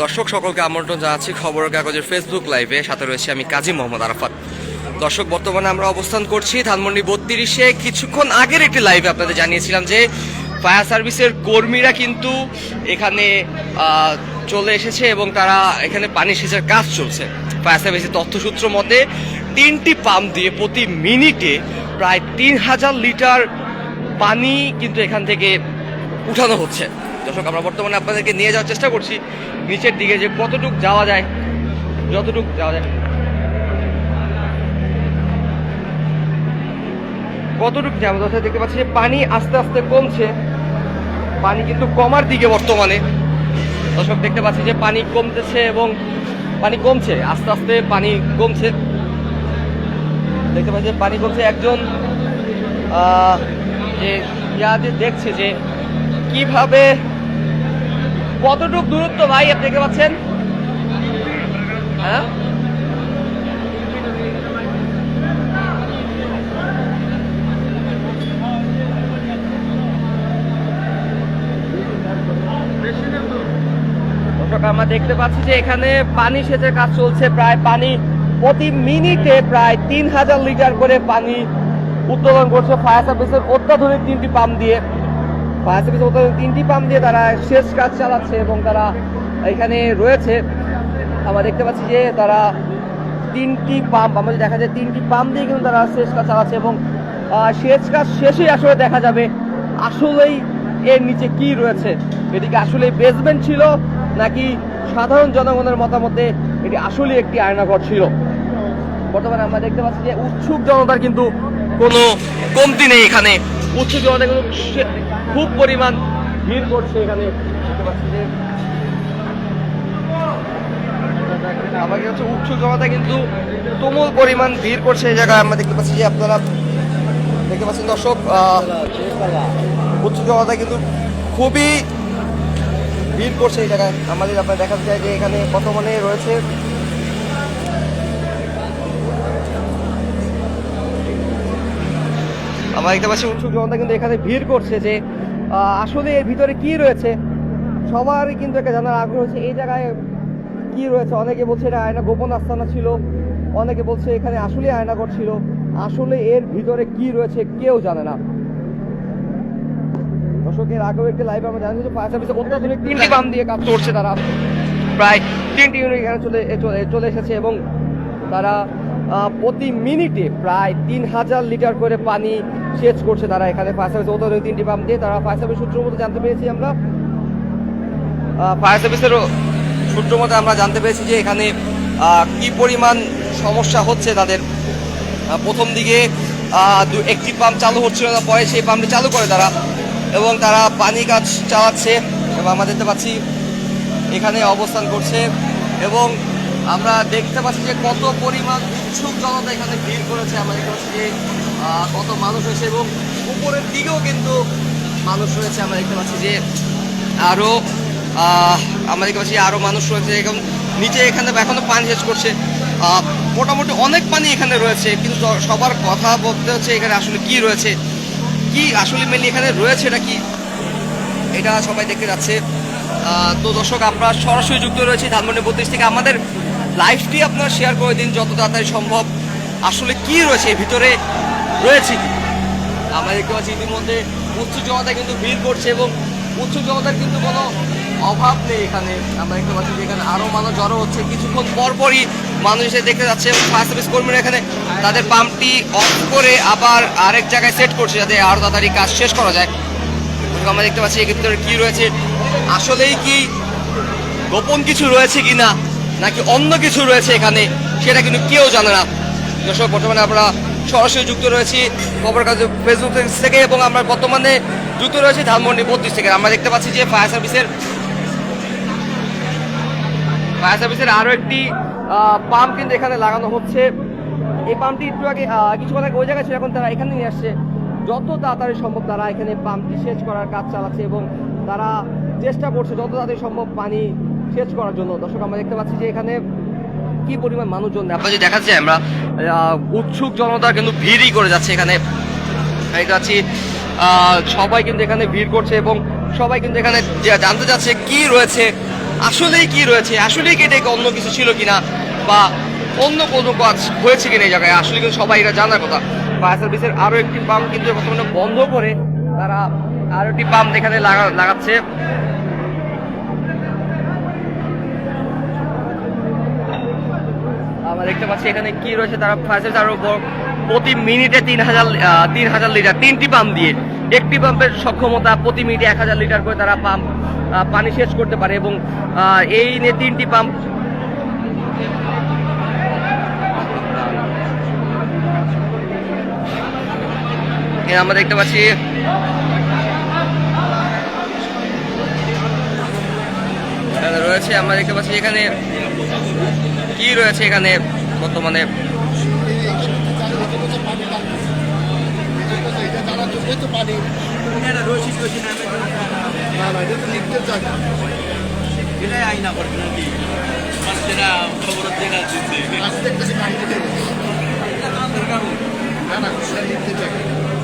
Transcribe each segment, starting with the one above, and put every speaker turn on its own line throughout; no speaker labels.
দর্শক, সকলকে আমন্ত্রণ জানাচ্ছি খবর কাগজের ফেসবুক লাইভে সাথে রয়েছে আমি কাজী মোহাম্মদ আরাফাত। দর্শক, বর্তমানে আমরা অবস্থান করছি ধানমন্ডি বত্রিশে। কিছুক্ষণ আগের একটি লাইভে আপনাদের জানিয়েছিলাম যে, ফায়ার সার্ভিসের কর্মীরা কিন্তু এখানে চলে এসেছে এবং তারা এখানে পানি সেচের কাজ চলছে। ফায়ার সার্ভিসের তথ্যসূত্র মতে, তিনটি পাম্প দিয়ে প্রতি মিনিটে প্রায় তিন হাজার লিটার পানি কিন্তু এখান থেকে উঠানো হচ্ছে। দর্শক, আমরা বর্তমানে আপনাদেরকে নিয়ে যাওয়ার চেষ্টা করছি নিচের দিকে যে কতটুক যাওয়া যায়, যতটুক যাওয়া যায়। কতটুক যাব দর্শক দেখতে পাচ্ছি যে পানি আস্তে আস্তে কমছে। পানি কিন্তু কমার দিকে বর্তমানে। দর্শক, দেখতে পাচ্ছি যে পানি কমতেছে এবং পানি কমছে, আস্তে আস্তে পানি কমছে। দেখতে পাচ্ছি যে পানি কমছে একজন যে, ইয়া যে দেখছে যে কীভাবে কতটুক দূরত্ব ভাই আপনি দেখতে পাচ্ছেন? হ্যাঁ? আমরা দেখতে পাচ্ছি যে এখানে পানি সেচের কাজ চলছে। প্রায় পানি প্রতি মিনিটে প্রায় তিন হাজার লিটার করে পানি উত্তোলন করছে ফায়ার সার্ভিসের অত্যাধুনিক তিনটি পাম্প দিয়ে। ফায়ার অত্যাধুনিক তিনটি পাম্প দিয়ে তারা সেচ কাজ চালাচ্ছে এবং তারা এখানে রয়েছে। আমরা দেখতে পাচ্ছি যে তারা তিনটি পাম্প আমাদের দেখা যায় তিনটি পাম্প দিয়ে কিন্তু তারা সেচ কাজ চালাচ্ছে এবং সেচ কাজ শেষেই আসলে দেখা যাবে আসলেই এর নিচে কি রয়েছে। এটিকে আসলে বেসমেন্ট ছিল নাকি সাধারণ জনগণের মতামতে এটি আসলে একটি আয়নাঘর ছিল? বর্তমানে আমরা দেখতে পাচ্ছি যে উৎসুক জনতার কিন্তু কোনো কমতি নেই এখানে। উৎসুক জনতা কিন্তু খুব পরিমাণ ভিড় করছে এখানে। আমাকে হচ্ছে উৎসুক জনতা কিন্তু তুমুল পরিমাণ ভিড় করছে এই জায়গায়। আমরা দেখতে পাচ্ছি যে আপনারা দেখতে পাচ্ছেন দর্শক উৎসুক জনতা কিন্তু খুবই ভিড় করছে এই জায়গায়। আমাদের আপনার দেখা যায় যে এখানে বর্তমানে রয়েছে। আমরা দেখতে পাচ্ছি উৎসুক জনতা কিন্তু এখানে ভিড় করছে যে আসলে এর ভিতরে কি রয়েছে? সবারই কিন্তু একটা জানার আগ্রহ হচ্ছে, এই জায়গায় কি রয়েছে? অনেকে বলছে এটা আয়না গোপন আস্তানা ছিল, অনেকে বলছে এখানে আসলে আয়নাঘর ছিল। আসলে এর ভিতরে কি রয়েছে কেউ জানে না। দর্শকের আগেও একটি লাইভ আমরা জানি যে ফায়ার সার্ভিসে অত্যাধুনিক তিনটি পাম্প দিয়ে কাজ করছে তারা। প্রায় তিনটি ইউনিট এখানে চলে চলে এসেছে এবং তারা প্রতি মিনিটে প্রায় তিন হাজার লিটার করে পানি সেচ করছে তারা এখানে ফায়ার সার্ভিস অত্যাধুনিক তিনটি পাম্প দিয়ে। তারা ফায়ার সার্ভিস সূত্র মতো জানতে পেরেছি আমরা। ফায়ার সার্ভিসেরও সূত্র মতে আমরা জানতে পেরেছি যে এখানে কি পরিমাণ সমস্যা হচ্ছে তাদের। প্রথম দিকে একটি পাম্প চালু হচ্ছিল না, পরে সেই পাম্পটি চালু করে তারা। এবং তারা পানি কাজ চালাচ্ছে। এবং আমরা দেখতে পাচ্ছি, এখানে অবস্থান করছে। এবং আমরা দেখতে পাচ্ছি যে কত পরিমাণ উৎসুক জনতা এখানে ভিড় করেছে। আমরা দেখতে পাচ্ছি যে কত মানুষ হয়েছে এবং উপরের দিকেও কিন্তু মানুষ রয়েছে। আমরা দেখতে পাচ্ছি যে আরও আমরা দেখতে পাচ্ছি আরও মানুষ রয়েছে এবং নিচে এখানে এখনও পানি সেচ করছে। মোটামুটি অনেক পানি এখানে রয়েছে, কিন্তু সবার কথা বলতে হচ্ছে এখানে আসলে কি রয়েছে? কি আসলে মেনলি এখানে রয়েছে এটা কি? এটা সবাই দেখতে যাচ্ছে। তো দর্শক, আমরা সরাসরি যুক্ত রয়েছি ধানমন্ডি বত্রিশ থেকে। আমাদের লাইভটি আপনারা শেয়ার করে দিন যত তাড়াতাড়ি সম্ভব। আসলে কি রয়েছে এর ভিতরে? রয়েছে কি? আমরা দেখতে পাচ্ছি ইতিমধ্যে উৎসুক জনতা কিন্তু ভিড় করছে এবং উৎসুক জনতার কিন্তু কোনো অভাব নেই এখানে। আমরা দেখতে পাচ্ছি যে এখানে আরও মানুষ জড়ো হচ্ছে। কিছুক্ষণ পরপরই মানুষ এসে দেখতে যাচ্ছে এবং ফায়ার সার্ভিস কর্মীরা এখানে তাদের পাম্পটি অফ করে আবার আরেক জায়গায় সেট করছে যাতে আরও তাড়াতাড়ি কাজ শেষ করা যায়। আমরা দেখতে পাচ্ছি এর ভিতরে কি রয়েছে? আসলেই কি গোপন কিছু রয়েছে কি না নাকি অন্য কিছু রয়েছে এখানে? সেটা কিন্তু কেউ জানে না। দর্শক, বর্তমানে আমরা সরাসরি যুক্ত রয়েছি খবর কাগজ ফেসবুক থেকে এবং আমরা বর্তমানে যুক্ত রয়েছি ধানমন্ডি বত্রিশ থেকে। আমরা দেখতে পাচ্ছি যে ফায়ার সার্ভিসের ফায়ার সার্ভিসের আরও একটি পাম্প কিন্তু এখানে লাগানো হচ্ছে। এই পাম্পটি একটু আগে কিছুক্ষণ আগে ওই জায়গায় ছিল, এখন তারা এখানে নিয়ে আসছে। যত তাড়াতাড়ি সম্ভব তারা এখানে পাম্পটি সেচ করার কাজ চালাচ্ছে এবং তারা চেষ্টা করছে যত তাড়াতাড়ি সম্ভব পানি সেচ করার জন্য। দর্শক আমরা দেখতে পাচ্ছি যে এখানে কি পরিমাণ মানুষজন আপনাদের দেখাচ্ছি আমরা আহ, উৎসুক জনতা কিন্তু ভিড়ই করে যাচ্ছে এখানে। দেখতে পাচ্ছি সবাই কিন্তু এখানে ভিড় করছে এবং সবাই কিন্তু এখানে জানতে চাচ্ছে কি রয়েছে আসলেই কি রয়েছে আসলেই কি এটা অন্য কিছু ছিল কিনা বা অন্য কোনো কাজ হয়েছে কিনা এই জায়গায় আসলে কিন্তু সবাই এটা জানার কথা। ফায়ার সার্ভিসের আরও একটি পাম্প কিন্তু বর্তমানে বন্ধ করে তারা আরও একটি পাম্প এখানে লাগা- লাগাচ্ছে। আমরা দেখতে পাচ্ছি এখানে কি রয়েছে, তারা সার্ভিস আরও প্রতি মিনিটে তিন হাজার তিন হাজার লিটার, তিনটি পাম্প দিয়ে। একটি পাম্পের সক্ষমতা প্রতি মিনিটে এক হাজার লিটার করে তারা পাম্প পানি শেষ করতে পারে এবং এই নিয়ে তিনটি পাম্প আমরা দেখতে পাচ্ছি রয়েছে আমরা দেখতে পাচ্ছি এখানে কি রয়েছে এখানে বর্তমানে?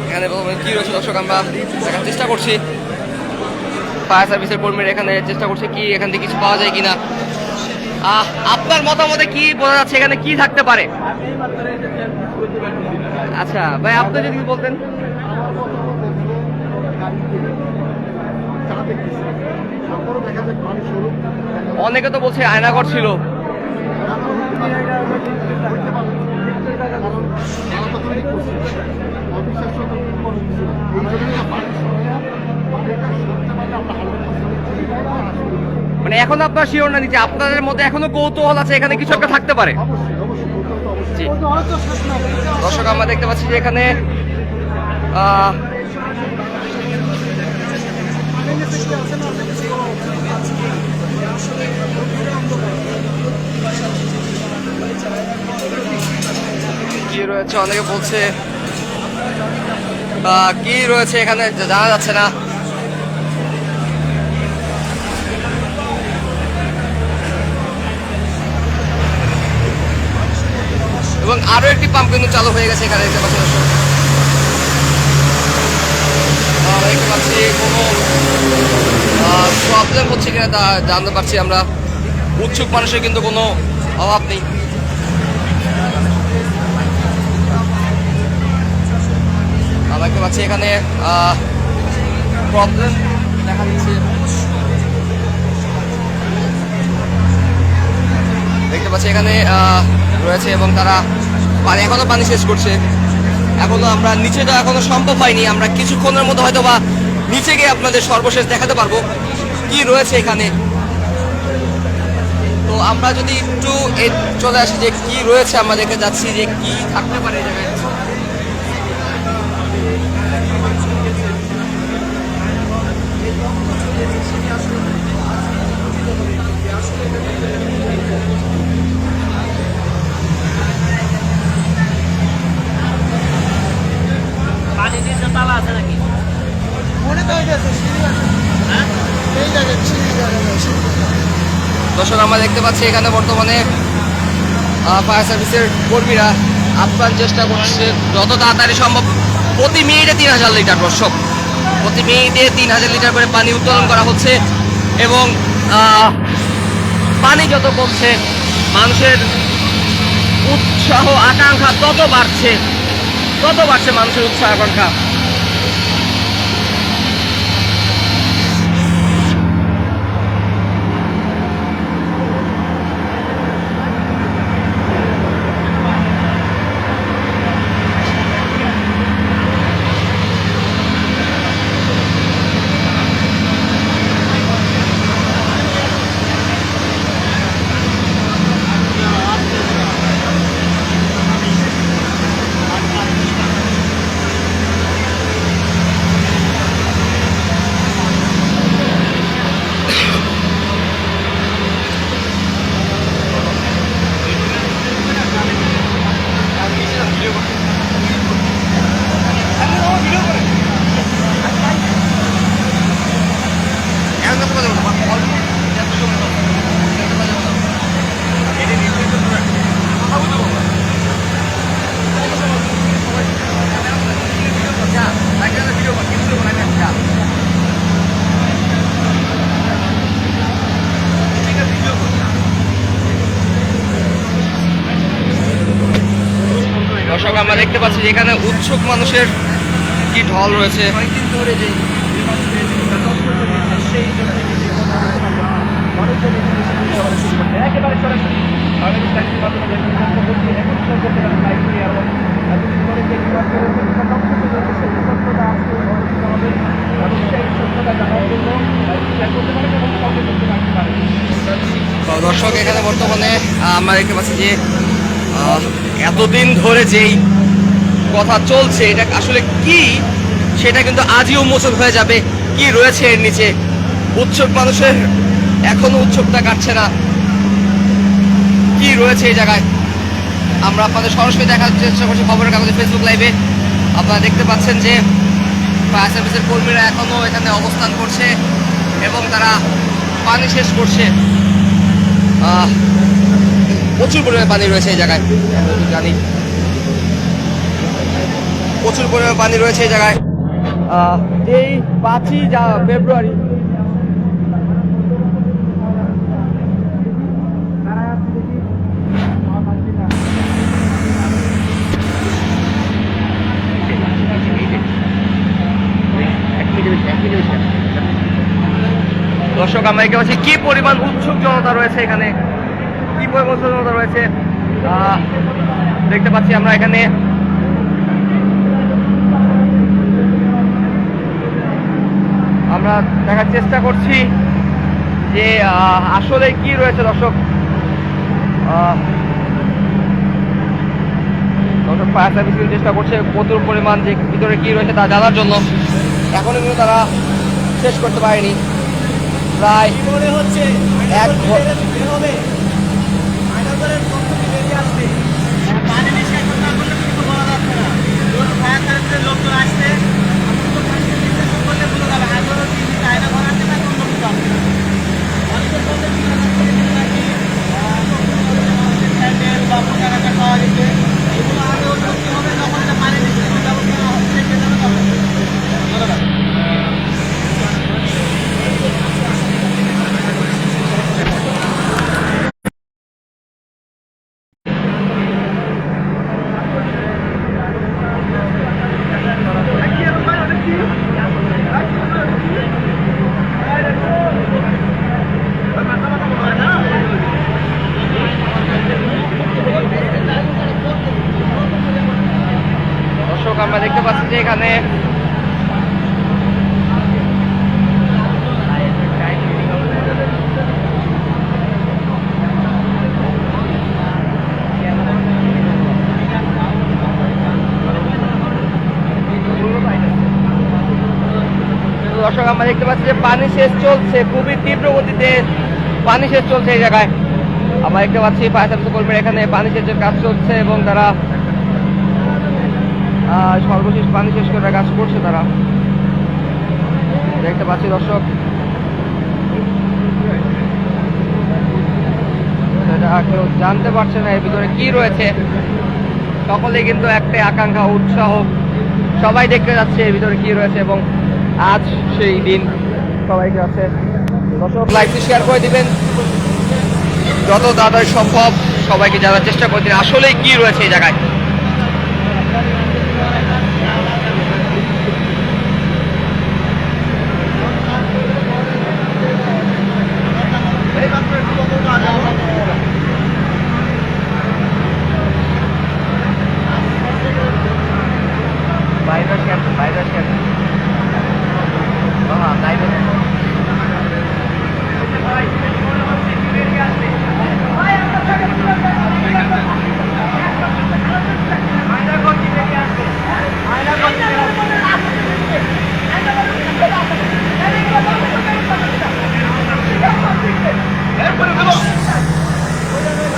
এখানে কি রয়েছে দর্শক, আমরা দেখার চেষ্টা করছি। ফায়ার সার্ভিসের কর্মীরা এখানে চেষ্টা করছে কি এখান থেকে কিছু পাওয়া যায় কিনা। আপনার মতামতে কি বোঝা যাচ্ছে এখানে কি থাকতে পারে? আচ্ছা ভাই, আপনি যদি বলতেন। অনেকে তো বলছে আয়নাঘর ছিল। মানে এখন আপনার শিওর না নিচে? আপনাদের মধ্যে এখনও কৌতূহল আছে এখানে কিছু একটা থাকতে পারে? দর্শক, আমরা দেখতে পাচ্ছি যে এখানে রয়েছে? অনেকে বলছে কি রয়েছে এখানে? জানা যাচ্ছে না। এবং আরও একটি পাম্প কিন্তু চালু হয়ে গেছে এখানে, দেখতে পাচ্ছি দেখতে পাচ্ছি কোনো প্রবলেম হচ্ছে কিনা তা জানতে পারছি আমরা। উৎসুক মানুষের কিন্তু কোনো অভাব নেই। দেখতে পাচ্ছি এখানে প্রবলেম দেখা দিচ্ছে। দেখতে পাচ্ছি এখানে রয়েছে এবং তারা পানি এখনও পানি শেষ করছে। এখনও আমরা নিচে তো এখনও সম্ভব হয়নি, আমরা কিছুক্ষণের মধ্যে হয়তো বা নিচে গিয়ে আপনাদের সর্বশেষ দেখাতে পারব কি রয়েছে এখানে। তো আমরা যদি একটু চলে আসি যে কি রয়েছে দেখে যাচ্ছি যে কি থাকতে পারে জায়গায়
নিচে তালা আছে নাকি
মনে তো গেছে সিঁড়ি আছে
হ্যাঁ
এই জায়গায় সিঁড়ি জায়গা নেই, সিঁড়ি।
দর্শক, আমরা দেখতে পাচ্ছি এখানে বর্তমানে ফায়ার সার্ভিসের কর্মীরা আপ্রাণ চেষ্টা করছে। যত তাড়াতাড়ি সম্ভব, প্রতি মিনিটে তিন হাজার লিটার দর্শক, প্রতি মিনিটে তিন হাজার লিটার করে পানি উত্তোলন করা হচ্ছে এবং পানি যত কমছে, মানুষের উৎসাহ, আকাঙ্ক্ষা তত বাড়ছে তত বাড়ছে মানুষের উৎসাহ, আকাঙ্ক্ষা।
শেয়ার করতে পারেন এবং কাউকে করতে রাখতে পারেন
তো দর্শক এখানে বর্তমানে আমরা দেখতে পাচ্ছি যে এতদিন ধরে যেই কথা চলছে, এটা আসলে কি? সেটা কিন্তু আজই উন্মোচন হয়ে যাবে। কি রয়েছে এর নিচে? উৎসব মানুষের এখনও উৎসবটা কাটছে না। কি রয়েছে এই জায়গায়? আমরা আপনাদের সরাসরি দেখার চেষ্টা করছি খবরের কাগজে ফেসবুক লাইভে আপনারা দেখতে পাচ্ছেন যে ফায়ার সার্ভিসের কর্মীরা এখনও এখানে অবস্থান করছে এবং তারা পানি শেষ করছে। প্রচুর পরিমাণে পানি রয়েছে এই জায়গায়। জানি প্রচুর পরিমাণে পানি রয়েছে এই জায়গায়। আহ, যেই পাঁচই যা ফেব্রুয়ারি। দর্শক আমরা দেখতে পাচ্ছি কি পরিমাণ উৎসুক জনতা রয়েছে এখানে কি পরিমাণ উৎসুক জনতা রয়েছে। আহ, দেখতে পাচ্ছি আমরা এখানে আমরা দেখার চেষ্টা করছি যে আসলে কি রয়েছে, দর্শক? দর্শক ফায়ার সার্ভিস চেষ্টা করছে, প্রচুর পরিমাণ যে ভিতরে কি রয়েছে তা জানার জন্য। এখনও কিন্তু তারা শেষ করতে পারেনি। প্রায় ঘ-
হবে আয়নাগরের তথ্য কি বেরিয়ে আসবে
পানি নিষ্কাশন না করলে কিছু বলা যাচ্ছে না যখন ফায়ার সার্ভিসের লোকজন আসছে আমরা তো পানি নিষ্কাশন করলে বোঝা যাবে আয়নাগর টিভিতে আয়না ঘর আসছে না অন্য কিছু আসছে না অনেকের বলতে নাকি স্যান্ডেল বা পোশাক আশাক পাওয়া যখন পানি নিষ্কাশন ব্যবস্থা হচ্ছে সেটা হবে ধন্যবাদ
দর্শক আমরা দেখতে পাচ্ছি যে এখানে দর্শক আমরা দেখতে পাচ্ছি যে পানি শেষ চলছে, খুবই তীব্র গতিতে পানি শেষ চলছে এই জায়গায়। আমরা দেখতে পাচ্ছি ফায়ার সার্ভিস কর্মীরা এখানে পানি সেচের কাজ চলছে এবং তারা সর্বশেষ পানি শেষ করে কাজ করছে তারা। দেখতে পাচ্ছি দর্শক। কেউ জানতে পারছে না, এর ভিতরে কি রয়েছে। সকলে কিন্তু একটাই আকাঙ্ক্ষা, উৎসাহ। সবাই দেখতে যাচ্ছে এর ভিতরে কি রয়েছে এবং আজ সেই দিন সবাইকে আছে। দর্শক লাইভটি শেয়ার করে দিবেন। যত তাড়াতাড়ি সম্ভব সবাইকে জানার চেষ্টা করে দিন। আসলেই কি রয়েছে এই জায়গায় বাইরে শেয়ার বাইরে শেয়ার হ্যাঁ লাইভে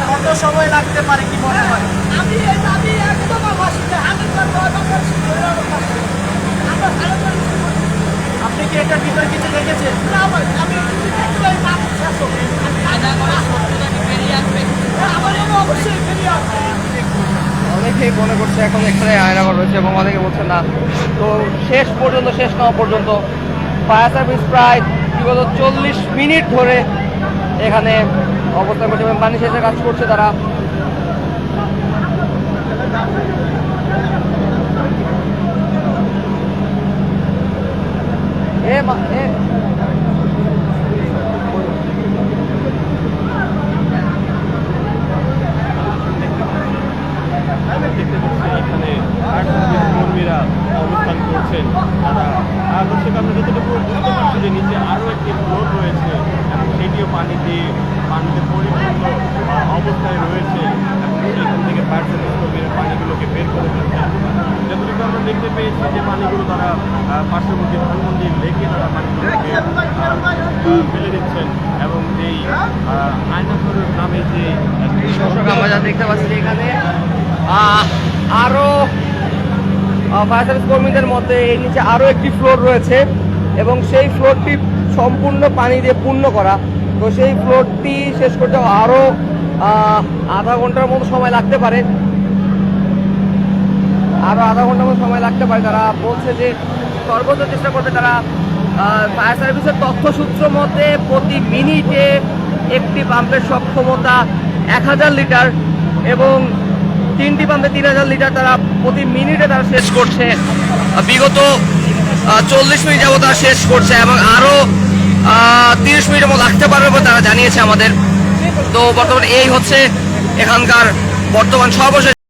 কত সময় লাগতে পারে কি মনে হয়?
আমি একদম আমি করে
আপনি কি এটার ভিতরে কিছু দেখেছেন
আমি
অনেকেই মনে করছে এখন এখানে আয়নাগর রয়েছে এবং অনেকে বলছে না। তো শেষ পর্যন্ত শেষ না পর্যন্ত ফায়ার সার্ভিস প্রায় বিগত চল্লিশ মিনিট ধরে এখানে অবস্থান করছে এবং পানি শেষে কাজ করছে তারা। এ
কর্মীরা অবস্থান করছেন, তারা। নিচে একটি রয়েছে। সেটিও পানি দিয়ে পানিতে পরিপূর্ণ অবস্থায় রয়েছে। এবং সেখান থেকে সার্ভিস কর্মীরা পানিগুলোকে বের করে দিচ্ছেন যতটুকু আমরা দেখতে পেয়েছি যে পানিগুলো তারা পার্শ্ববর্তী ধানমন্ডি লেকে তারা পানিগুলোকে ফেলে দিচ্ছেন। এবং যেই আহ, আয়নাঘরের নামে যে
দর্শক আমরা যা দেখতে পাচ্ছি এখানে আহ, আরও ফায়ার সার্ভিস কর্মীদের মধ্যে এর নিচে আরও একটি ফ্লোর রয়েছে। এবং সেই ফ্লোরটি সম্পূর্ণ পানি দিয়ে পূর্ণ করা। তো সেই ফ্লোরটি শেষ করতে আরও আহ, আধা ঘণ্টার মতো সময় লাগতে পারে। আরও আধা ঘণ্টার মতো সময় লাগতে পারে। তারা বলছে যে সর্বোচ্চ চেষ্টা করতে তারা ফায়ার সার্ভিসের তথ্যসূত্র মতে প্রতি মিনিটে একটি পাম্পের সক্ষমতা এক হাজার লিটার এবং তিনটি পাম্পে তিন হাজার লিটার তারা প্রতি মিনিটে তারা শেষ করছে। বিগত চল্লিশ মিনিট যাবত তারা শেষ করছে এবং আরও তিরিশ মিনিটের মতো লাগতে পারবে তারা জানিয়েছে আমাদের। তো বর্তমানে এই হচ্ছে এখানকার বর্তমান সর্বশেষ